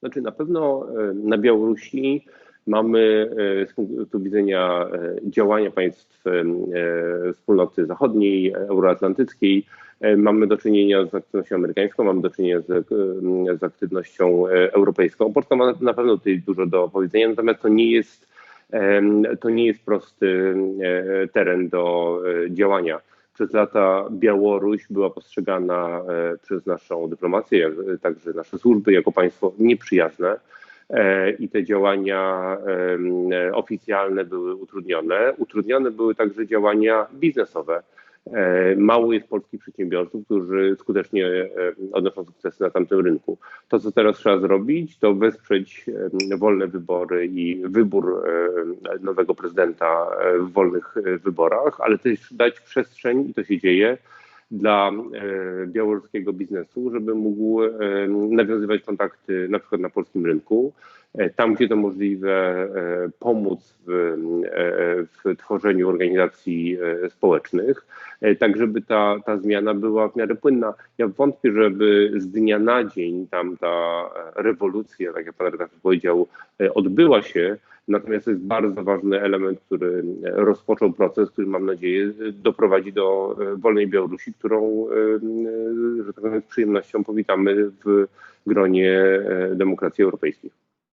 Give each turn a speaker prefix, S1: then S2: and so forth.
S1: Znaczy na pewno na Białorusi mamy z punktu widzenia działania państw wspólnoty zachodniej, euroatlantyckiej, mamy do czynienia z aktywnością amerykańską, mamy do czynienia z, z aktywnością europejską. Polska ma na pewno tutaj dużo do powiedzenia, natomiast to nie jest to nie jest prosty teren do działania. Przez lata Białoruś była postrzegana e, przez naszą dyplomację, także nasze służby jako państwo nieprzyjazne e, i te działania oficjalne były utrudnione. Utrudnione były także działania biznesowe. E, mało jest polskich przedsiębiorców, którzy skutecznie e, odnoszą sukcesy na tamtym rynku. To, co teraz trzeba zrobić, to wesprzeć e, wolne wybory i wybór nowego prezydenta w wolnych wyborach, ale też dać przestrzeń, i to się dzieje, dla białoruskiego biznesu, żeby mógł nawiązywać kontakty na przykład na polskim rynku, tam gdzie to możliwe, pomóc w, w tworzeniu organizacji społecznych, tak żeby ta, ta zmiana była w miarę płynna. Ja wątpię, żeby z dnia na dzień tam ta rewolucja, tak jak pan redaktor powiedział, odbyła się, Natomiast to jest bardzo ważny element, który rozpoczął proces, który mam nadzieję doprowadzi do wolnej Białorusi, którą, że tak powiem, z przyjemnością powitamy w gronie demokracji europejskiej.